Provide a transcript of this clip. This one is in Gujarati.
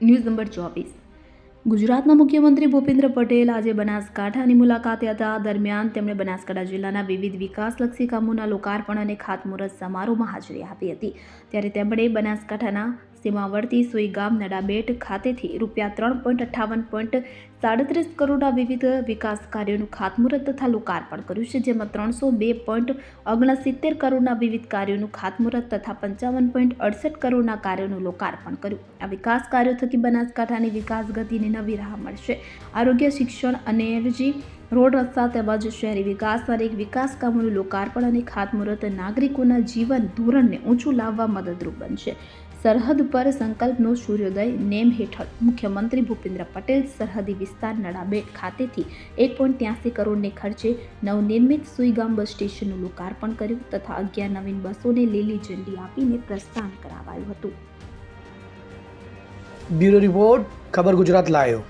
ન્યૂઝ નંબર ચોવીસ ગુજરાતના મુખ્યમંત્રી ભૂપેન્દ્ર પટેલ આજે બનાસકાંઠાની મુલાકાતે હતા. દરમિયાન તેમણે બનાસકાંઠા જિલ્લાના વિવિધ વિકાસલક્ષી કામોના લોકાર્પણ અને ખાતમુહૂર્ત સમારોહમાં હાજરી આપી હતી. ત્યારે તેમણે બનાસકાંઠાના સીમાવર્તી સુઈ ગામ નડાબેટ ખાતેથી રૂપિયા ત્રણ પોઈન્ટ અઠ્ઠાવન પોઈન્ટ સાડત્રીસ કરોડના વિવિધ વિકાસ કાર્યોનું ખાતમુહૂર્ત તથા લોકાર્પણ કર્યું છે, જેમાં ત્રણસો બે પોઈન્ટ ઓગણસિત્તેર કરોડના વિવિધ કાર્યોનું ખાતમુહૂર્ત તથા પંચાવન પોઈન્ટ અડસઠ કરોડના કાર્યોનું લોકાર્પણ કર્યું. આ વિકાસ કાર્યો થકી બનાસકાંઠાની વિકાસ ગતિને નવી રાહ મળશે. આરોગ્ય, શિક્ષણ, અને એનર્જી, રોડ રસ્તા તેમજ શહેરી વિકાસ દરેક વિકાસ કામોનું લોકાર્પણ અને ખાતમુહૂર્ત નાગરિકોના જીવન ધોરણને ઊંચું લાવવા મદદરૂપ બનશે. સરહદ પર સંકલ્પનો સૂર્યોદય નેમ હેઠળ મુખ્યમંત્રી ભૂપેન્દ્ર પટેલ સરહદી વિસ્તાર નડાબેટ ખાતેથી એક પોઈન્ટ ત્યાસી કરોડને ખર્ચે નવનિર્મિત સુઈગામ બસ સ્ટેશનનું લોકાર્પણ કર્યું તથા અગિયાર નવીન બસોને લીલી ઝંડી આપીને પ્રસ્થાન કરાવાયું હતું. Bureau report. ખબર ગુજરાત લાયો.